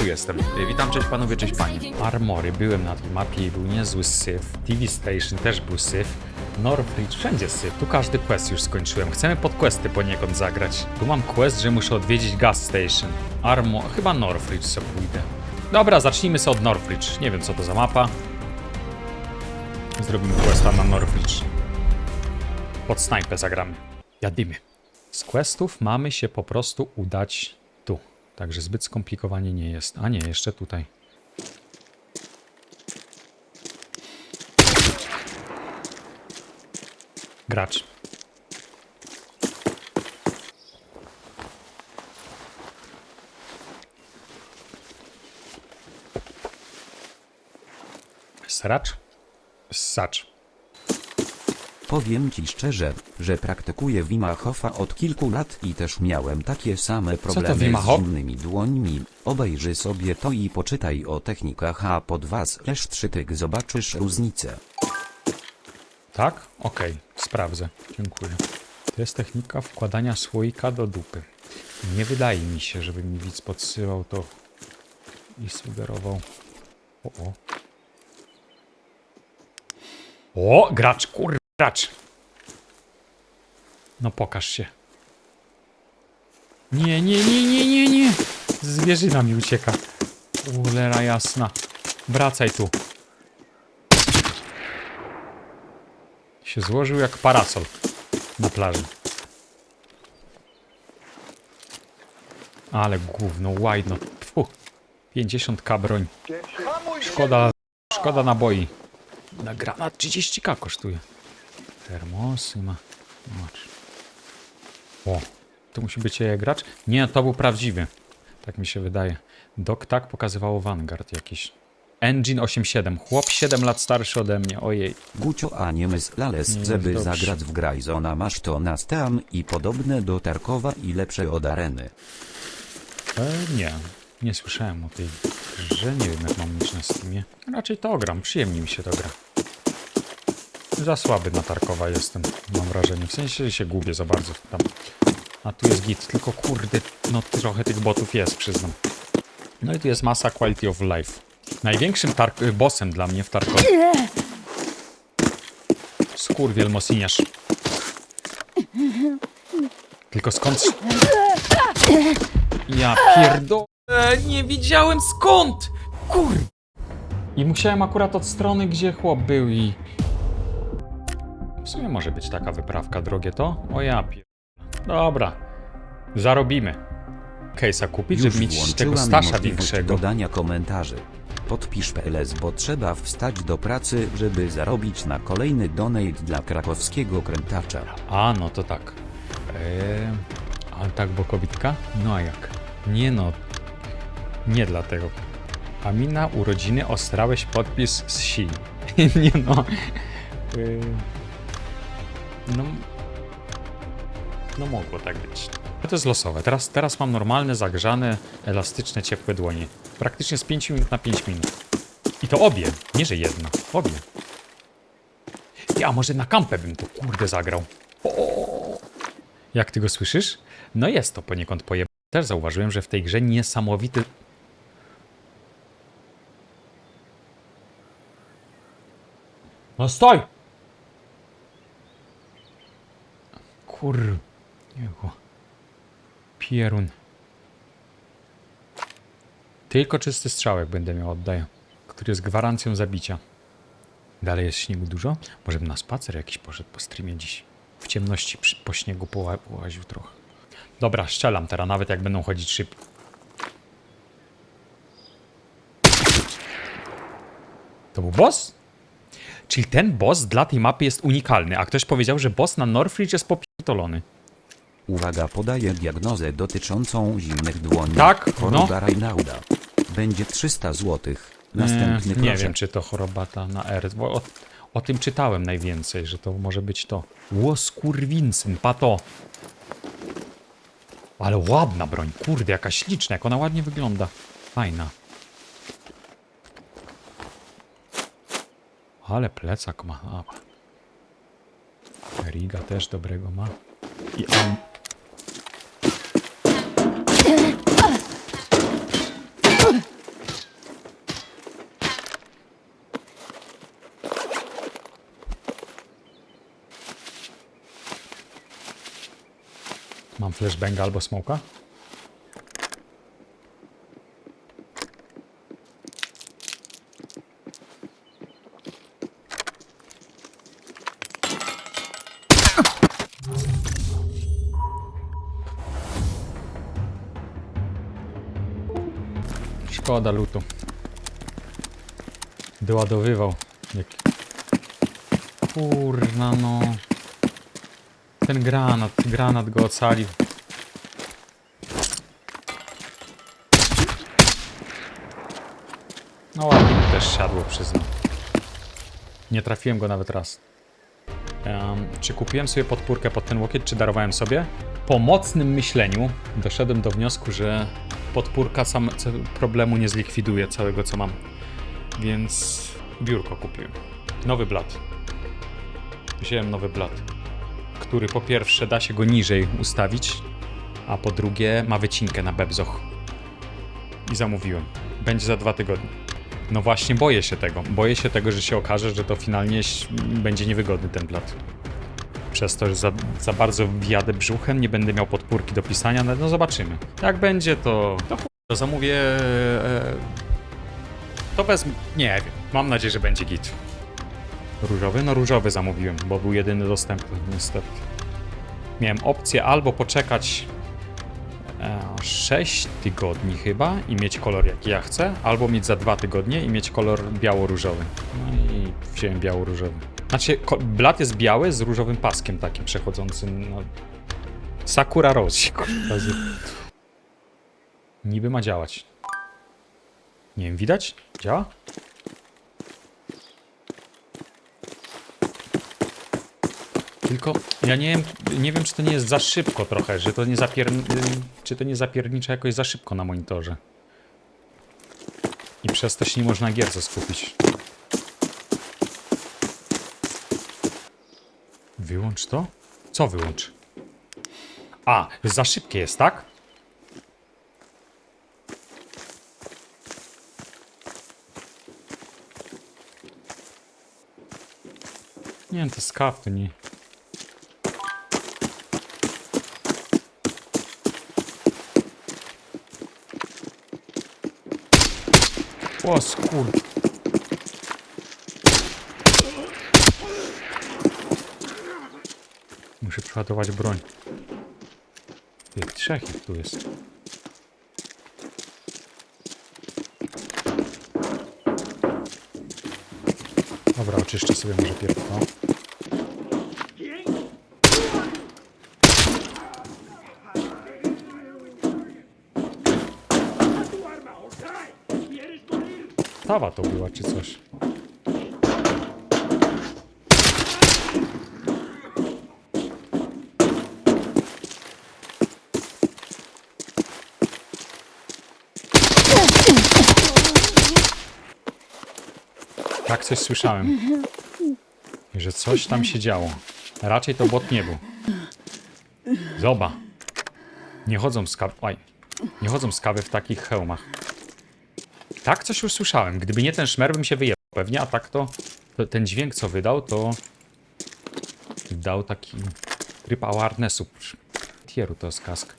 tu jestem. Y, Witam, cześć panowie, cześć panie. Armory, byłem na tej mapie i był niezły syf. TV Station też był syf. Northridge, wszędzie syf. Tu każdy quest już skończyłem. Chcemy pod questy poniekąd zagrać. Tu mam quest, że muszę odwiedzić gas station. Armo... chyba Northridge sobie pójdę. Dobra, zacznijmy sobie od Northridge. Nie wiem co to za mapa. Zrobimy questa na Northridge. Pod snajpę zagramy. Jadymy. Z questów mamy się po prostu udać. Także zbyt skomplikowanie nie jest. A nie, jeszcze tutaj. Gracz. Sracz? Ssacz. Powiem ci szczerze, że praktykuję Wima Hofa od kilku lat i też miałem takie same problemy Wim z Hof? zimnymi dłońmi. Obejrzyj sobie to i poczytaj o technikach a pod was też trzytyk zobaczysz różnicę. Tak? Okej, sprawdzę. Dziękuję. To jest technika wkładania słoika do dupy. Nie wydaje mi się, żeby mi widz podsyłał to i sugerował. O, o. O, gracz, kur... gracz. No pokaż się. Nie, nie, nie, nie, nie, nie. Zwierzyna mi ucieka. Ulera jasna. Wracaj tu. się złożył jak parasol na plaży. Ale gówno, łajno. Pfu. 50k broń. Szkoda, szkoda naboi. Na granat 30k kosztuje. Termosy ma. Zobacz. O, to musi być jej gracz? Nie, to był prawdziwy. Tak mi się wydaje. Dok tak pokazywało Vanguard jakiś. Engine 8.7. Chłop 7 lat starszy ode mnie. Ojej. Gucio a nie myslales, Nie, żeby dobrze. zagrać w Grayzona masz to na Steam i podobne do Tarkowa i lepsze od Areny. E, nie, nie słyszałem o tej grze, nie wiem jak mam mieć na Steamie. Raczej to gram, przyjemnie mi się to gra. Za słaby na Tarkowa jestem, mam wrażenie. W sensie że się gubię za bardzo tam. A tu jest git, tylko kurde, no trochę tych botów jest, przyznam. No i tu jest masa quality of life. Największym tark- y, bossem dla mnie w Tarkowie. Skurwiel Mosiniarz. Tylko skąd... Ja pierdolę, nie widziałem skąd! Kur... I musiałem akurat od strony, gdzie chłop był i... W sumie może być taka wyprawka, drogie to? O ja pier... Dobra, zarobimy. Case'a kupić, żeby mieć tego włączyłam stasza możliwość większego. dodania komentarzy. Podpisz PLS, bo trzeba wstać do pracy, żeby zarobić na kolejny donate dla krakowskiego krętacza. A, no to tak. Eee, ale tak, bo kobitka? No a jak? Nie no. Nie dlatego. A mi na urodziny ostrałeś podpis z si. nie no. Eee, no. No mogło tak być. To jest losowe. Teraz, teraz mam normalne, zagrzane, elastyczne, ciepłe dłonie. Praktycznie z 5 minut na 5 minut. I to obie, nie że jedna. Obie. Ty, a może na kampę bym to kurde zagrał. Jak ty go słyszysz? No jest to poniekąd pojeb... Też zauważyłem, że w tej grze niesamowity... No stoj! Kur... Jego. Pierun. Tylko czysty strzałek będę miał, oddaję. Który jest gwarancją zabicia. Dalej jest śniegu dużo? Może bym na spacer jakiś poszedł po streamie dziś. W ciemności przy, po śniegu poła- połaził trochę. Dobra, strzelam teraz, nawet jak będą chodzić szybko. To był boss? Czyli ten boss dla tej mapy jest unikalny, a ktoś powiedział, że boss na Northridge jest Uwaga, podaję diagnozę dotyczącą zimnych dłoni. Tak, Choroba no. Reinauda. Będzie 300 zł. Następny nie, nie proszę. wiem, czy to choroba ta na R, bo o, o tym czytałem najwięcej, że to może być to. Łoskurwinsyn, pato. Ale ładna broń, kurde, jaka śliczna, jak ona ładnie wygląda. Fajna. Ale plecak ma. A. Riga też dobrego ma. I on. Mam flashbanga albo smoka? Szkoda lutu. Doładowywał. Jak... Kurna no. Ten granat, granat go ocalił. No ładnie mi też siadło, przyznam. Nie trafiłem go nawet raz. Em, czy kupiłem sobie podpórkę pod ten łokieć, czy darowałem sobie? Po mocnym myśleniu doszedłem do wniosku, że podpórka sam problemu nie zlikwiduje całego co mam. Więc biurko kupiłem. Nowy blat. Wziąłem nowy blat, który po pierwsze da się go niżej ustawić, a po drugie ma wycinkę na bebzoch. I zamówiłem. Będzie za dwa tygodnie. No właśnie boję się tego. Boję się tego, że się okaże, że to finalnie będzie niewygodny ten blat. Przez to, że za, za bardzo wjadę brzuchem, nie będę miał podpórki do pisania, no, no zobaczymy. Jak będzie, to, to, to zamówię... E, to wezmę... Nie wiem. Mam nadzieję, że będzie git. Różowy? No różowy zamówiłem, bo był jedyny dostępny, niestety. Miałem opcję albo poczekać e, 6 tygodni chyba i mieć kolor jaki ja chcę, albo mieć za 2 tygodnie i mieć kolor biało-różowy. No i wziąłem biało-różowy. Znaczy, blat jest biały z różowym paskiem takim przechodzącym. No. Sakura Rose. Niby ma działać. Nie wiem, widać? Działa? Tylko ja nie wiem, nie wiem, czy to nie jest za szybko trochę, że to nie zapier... czy to nie zapiernicza jakoś za szybko na monitorze. I przez to się nie można gierce skupić. Wyłącz to? Co wyłącz? A, za szybkie jest, tak? Nie, to skaw, to nie. O skur... Muszę przeładować broń. Jak trzech ich tu jest. Dobra, oczyszczę sobie może pierw to. Tawa to była, czy coś. Tak coś słyszałem. Że coś tam się działo. Raczej to bot nie był. Zoba. Nie chodzą z kawy. Oj. Nie chodzą z kawy w takich hełmach. Tak coś usłyszałem. Gdyby nie ten szmer, bym się wyjechał pewnie, a tak to, to ten dźwięk, co wydał, to dał taki tryb awarenessu. Tieru to jest kask.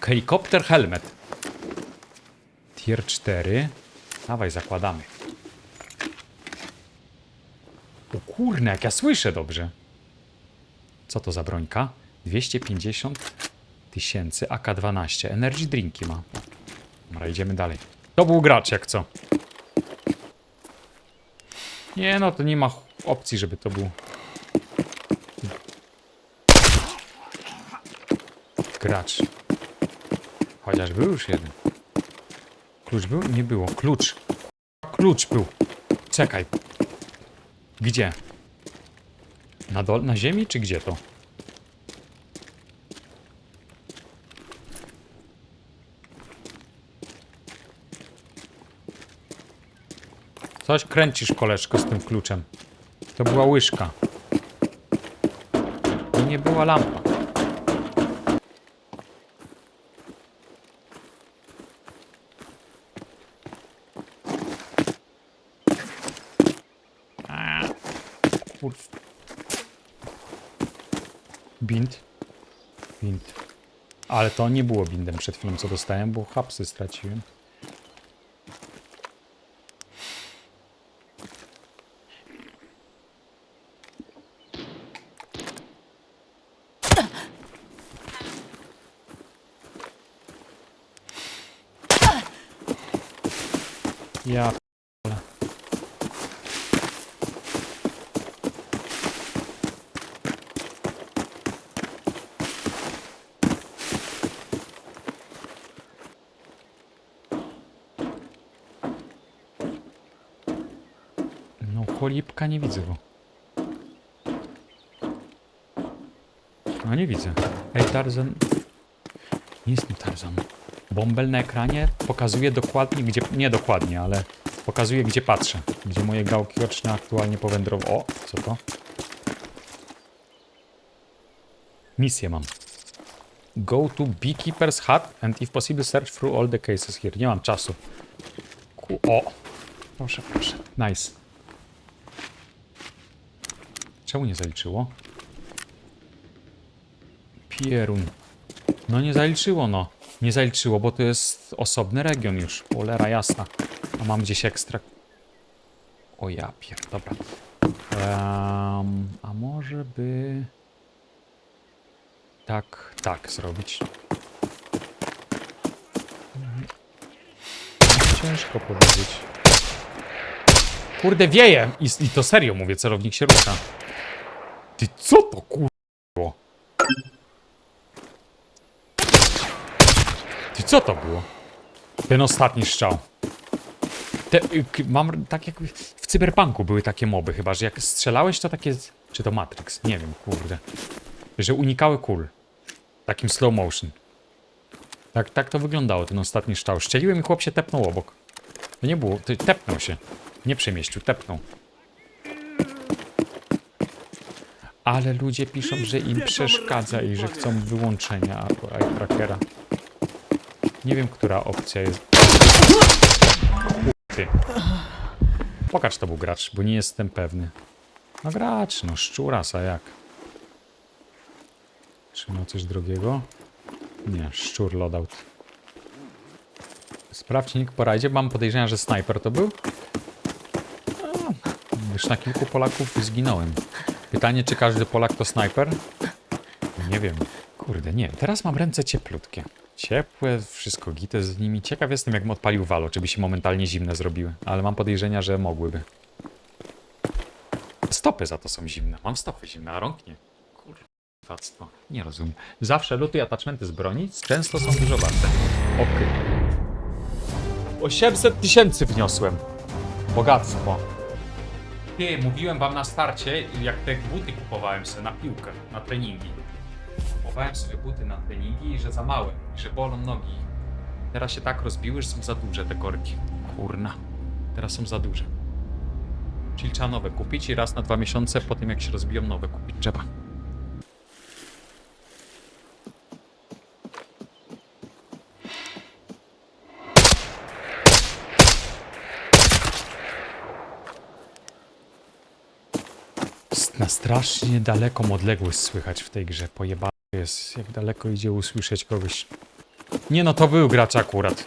Helikopter helmet. Tier 4. Dawaj, zakładamy. O kurna, jak ja słyszę dobrze. Co to za brońka? 250 tysięcy, AK-12. Energy drinki ma. Dobra, idziemy dalej. To był gracz, jak co. Nie no, to nie ma opcji, żeby to był... Gracz. Chociaż był już jeden. Klucz był? Nie było. Klucz. Klucz był. Czekaj. Gdzie? Na dol, na ziemi, czy gdzie to? Coś kręcisz, koleżko, z tym kluczem. To była łyżka. To nie była lampa. Kurw. Bint. Bint. Ale to nie było bindem przed chwilą, co dostałem, bo hapsy straciłem. Ja p***le. Cholipka nie widzę go. No nie widzę. Ej, Tarzan... Nie jest mi Tarzan. Bąbel na ekranie pokazuje dokładnie, gdzie... Nie dokładnie, ale pokazuje, gdzie patrzę. Gdzie moje gałki oczne aktualnie powędrowały. O, co to? Misję mam. Go to beekeeper's hut and if possible search through all the cases here. Nie mam czasu. Ku o! Proszę, proszę. Nice. Czemu nie zaliczyło? Pierun. No nie zaliczyło, no. Nie zaliczyło, bo to jest osobny region już. Cholera jasna. A mam gdzieś ekstra... O ja pier... Dobra. Em, a może by... Tak, tak zrobić. Ciężko powiedzieć. Kurde, wieje! I, I to serio mówię, celownik się rusza. Ty, co to kur... było? Ty, co to było? Ten ostatni strzał. Te, y, mam tak jak w cyberpunku były takie moby chyba, że jak strzelałeś to takie... Czy to Matrix? Nie wiem, kurde. Że unikały kul. Takim slow motion. Tak, tak to wyglądało, ten ostatni strzał. Szczeliłem i chłop się tepnął obok. To nie było, to tepnął się. Nie przemieścił, tepnął. Ale ludzie piszą, że im przeszkadza i że chcą wyłączenia eye trackera. Nie wiem, która opcja jest. Ty. Pokaż to był gracz, bo nie jestem pewny. No gracz, no szczuras, a jak? Czy ma coś drogiego? Nie, szczur loadout. Sprawdź nick po rajdzie. Mam podejrzenia, że snajper to był. A, już na kilku Polaków zginąłem. Pytanie, czy każdy Polak to snajper? Nie wiem. Kurde, nie. Teraz mam ręce cieplutkie. Ciepłe, wszystko gite z nimi. Ciekaw jestem, jakbym odpalił walo, czy by się momentalnie zimne zrobiły. Ale mam podejrzenia, że mogłyby. Stopy za to są zimne. Mam stopy zimne, a rąk nie. Kurwactwo. Nie rozumiem. Zawsze luty attachmenty z broni często są dużo warte. Okej. 800 tysięcy wniosłem. Bogactwo. Mówiłem wam na starcie, jak te buty kupowałem sobie na piłkę, na treningi. Kupowałem sobie buty na treningi że za małe, że bolą nogi. Teraz się tak rozbiły, że są za duże te korki. Kurna. Teraz są za duże. Czyli trzeba nowe kupić i raz na dwa miesiące po tym jak się rozbiją nowe kupić trzeba. S- Na strasznie daleką odległość słychać w tej grze. Pojeba jest, jak daleko idzie usłyszeć kogoś. Nie no, to był gracz akurat.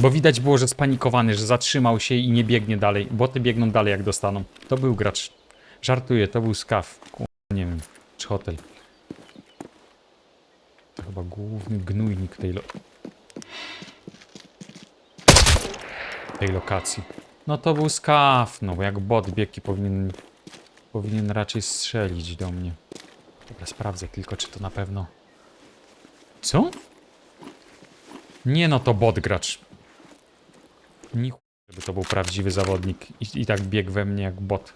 Bo widać było, że spanikowany, że zatrzymał się i nie biegnie dalej. Boty biegną dalej jak dostaną. To był gracz. Żartuję, to był skaw. Nie wiem, czy hotel. To chyba główny gnójnik tej lo... tej lokacji. No to był skaw, no jak bot biegł i powinien powinien raczej strzelić do mnie. Dobra, sprawdzę tylko, czy to na pewno... Co? Nie no, to bot gracz. Ni chuj, żeby to był prawdziwy zawodnik i, i tak biegł we mnie jak bot.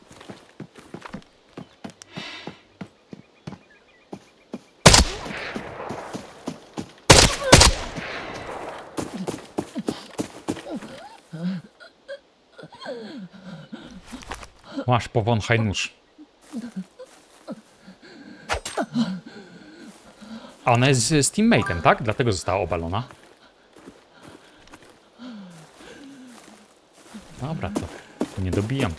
Masz powąchaj nóż. A ona jest z, z teammateem, tak? Dlatego została obalona. Dobra, to, nie dobijam.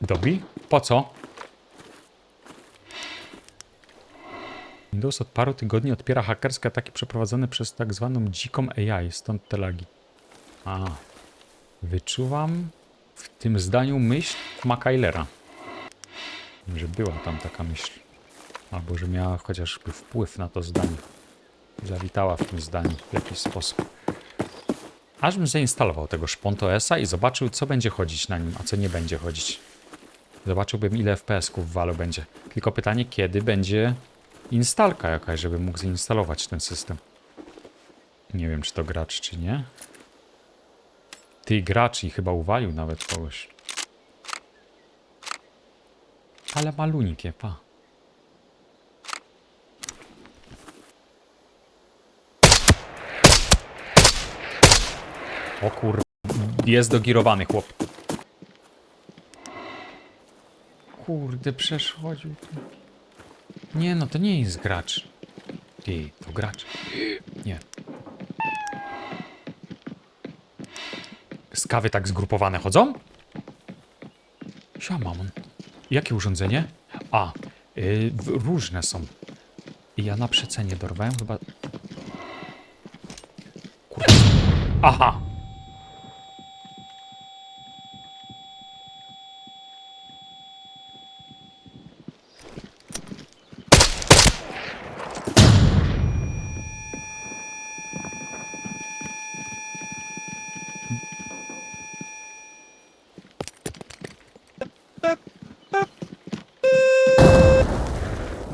Dobi? Po co? Windows od paru tygodni odpiera hakerskie ataki przeprowadzone przez tak zwaną dziką AI, stąd te lagi. A, wyczuwam w tym zdaniu myśl McKaylera. Że była tam taka myśl. Albo że miała chociażby wpływ na to zdanie. Zawitała w tym zdaniu w jakiś sposób. Aż bym zainstalował tego Szponto S-a i zobaczył, co będzie chodzić na nim, a co nie będzie chodzić. Zobaczyłbym, ile FPS-ków w Valo będzie. Tylko pytanie, kiedy będzie instalka jakaś, żeby mógł zainstalować ten system. Nie wiem, czy to gracz, czy nie. Ty gracz i chyba uwalił nawet kogoś. Ale malunikie, pa. O kur... Jest dogirowany chłop. Kurde, przeszkodził. Nie no, to nie jest gracz. Ty, to gracz. Nie. Skawy tak zgrupowane chodzą? Siamamon. Jakie urządzenie? A, y, w- różne są. Ja na przecenie dorwałem chyba... Kurde. Aha!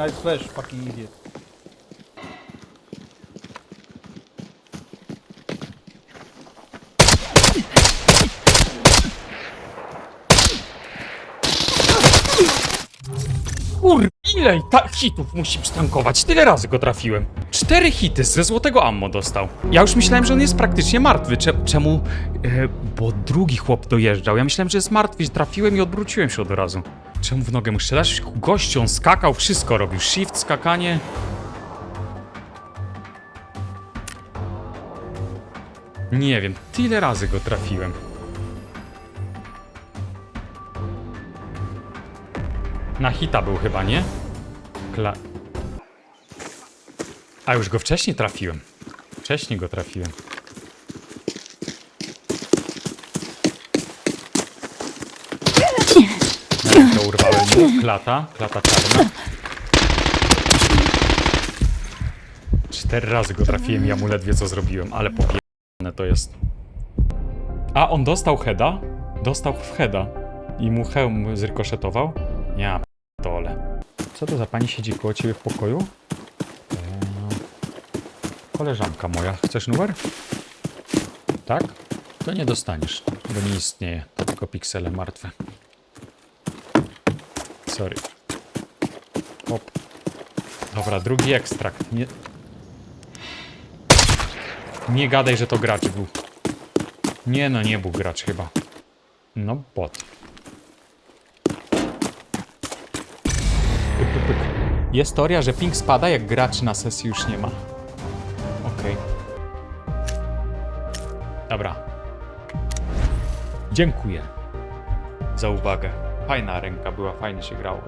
I flash, fucking idiot. Kur... Ile ta hitów musi przytankować? Tyle razy go trafiłem. Cztery hity ze złotego ammo dostał. Ja już myślałem, że on jest praktycznie martwy. Cze czemu? E, bo drugi chłop dojeżdżał. Ja myślałem, że jest martwy. Trafiłem i odwróciłem się od razu. Czemu w nogę mu strzelasz? Gościu, on skakał, wszystko robił. Shift, skakanie. Nie wiem, tyle razy go trafiłem. Na hita był chyba, nie? Kla... A już go wcześniej trafiłem. Wcześniej go trafiłem. No, to urwałem mu. Klata, klata czarna. Cztery razy go trafiłem, ja mu ledwie co zrobiłem, ale popierdolone to jest. A, on dostał heada? Dostał w heada. I mu hełm zrykoszetował? Ja dole. Co to za pani siedzi koło ciebie w pokoju? Eee, koleżanka moja. Chcesz numer? Tak? To nie dostaniesz, bo nie istnieje. To tylko piksele martwe. Sorry. Hop. Dobra, drugi ekstrakt. Nie... Nie gadaj, że to gracz był. Nie no, nie był gracz chyba. No, bot. Jest teoria, że ping spada, jak graczy na sesji już nie ma. Okej. Dobra. Dziękuję za uwagę. Fajna ręka była, fajnie się grało.